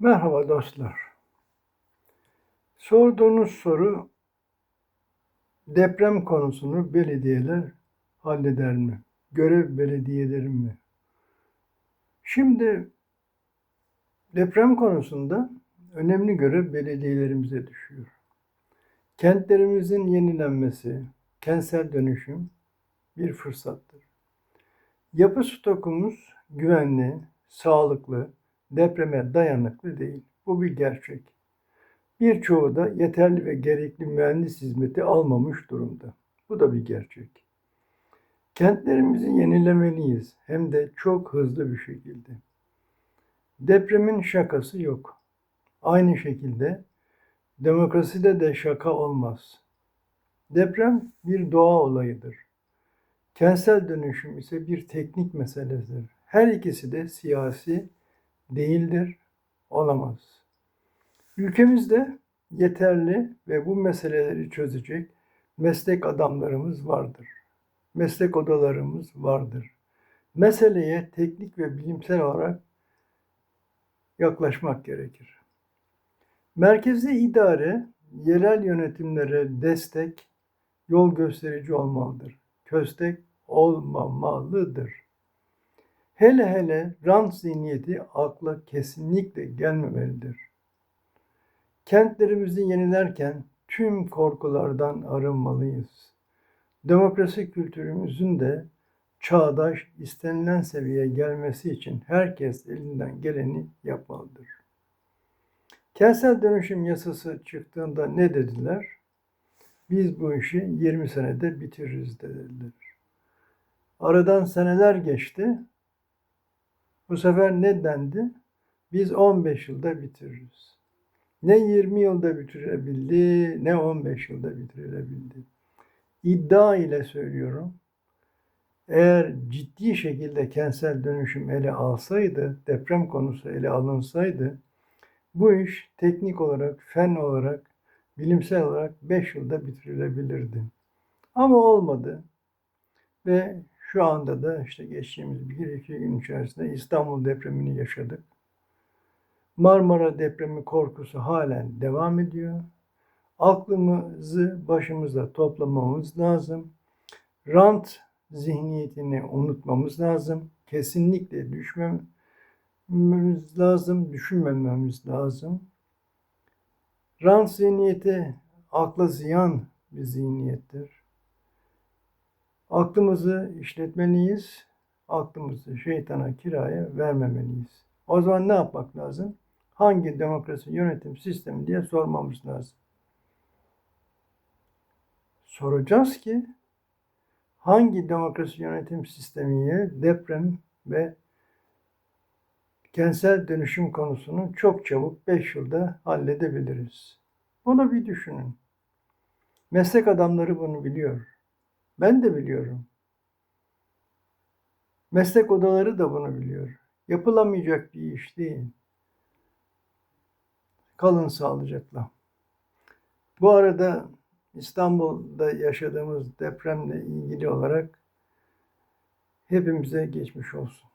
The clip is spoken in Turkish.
Merhaba dostlar. Sorduğunuz soru deprem konusunu belediyeler halleder mi? Görev belediyelerin mi? Şimdi deprem konusunda önemli görev belediyelerimize düşüyor. Kentlerimizin yenilenmesi, kentsel dönüşüm bir fırsattır. Yapı stokumuz güvenli, sağlıklı, depreme dayanıklı değil. Bu bir gerçek. Birçoğu da yeterli ve gerekli mühendis hizmeti almamış durumda. Bu da bir gerçek. Kentlerimizi yenilemeliyiz hem de çok hızlı bir şekilde. Depremin şakası yok. Aynı şekilde demokraside de şaka olmaz. Deprem bir doğa olayıdır. Kentsel dönüşüm ise bir teknik meseledir. Her ikisi de siyasi değildir, olamaz. Ülkemizde yeterli ve bu meseleleri çözecek meslek adamlarımız vardır. Meslek odalarımız vardır. Meseleye teknik ve bilimsel olarak yaklaşmak gerekir. Merkezi idare, yerel yönetimlere destek, yol gösterici olmalıdır. Köstek olmamalıdır. Hele hele rant zihniyeti akla kesinlikle gelmemelidir. Kentlerimizi yenilerken tüm korkulardan arınmalıyız. Demokrasi kültürümüzün de çağdaş, istenilen seviyeye gelmesi için herkes elinden geleni yapmalıdır. Kentsel dönüşüm yasası çıktığında ne dediler? Biz bu işi 20 senede bitiririz dediler. Aradan seneler geçti. Bu sefer ne dendi? Biz 15 yılda bitiririz. Ne 20 yılda bitirebildi, ne 15 yılda bitirebildi. İddia ile söylüyorum. Eğer ciddi şekilde kentsel dönüşüm ele alsaydı, deprem konusu ele alınsaydı, bu iş teknik olarak, fen olarak, bilimsel olarak 5 yılda bitirilebilirdi. Ama olmadı. Ve şu anda da işte geçtiğimiz bir iki gün içerisinde İstanbul depremini yaşadık. Marmara depremi korkusu halen devam ediyor. Aklımızı başımıza toplamamız lazım. Rant zihniyetini unutmamız lazım. Kesinlikle düşmememiz lazım, düşünmememiz lazım. Rant zihniyeti akla ziyan bir zihniyettir. Aklımızı işletmeliyiz. Aklımızı şeytana kiraya vermemeliyiz. O zaman ne yapmak lazım? Hangi demokrasi yönetim sistemi diye sormamız lazım. Soracağız ki hangi demokrasi yönetim sistemiyle deprem ve kentsel dönüşüm konusunu çok çabuk 5 yılda halledebiliriz. Bunu bir düşünün. Meslek adamları bunu biliyor. Ben de biliyorum. Meslek odaları da bunu biliyor. Yapılamayacak bir iş değil. Kalın sağlıcakla. Bu arada İstanbul'da yaşadığımız depremle ilgili olarak hepimize geçmiş olsun.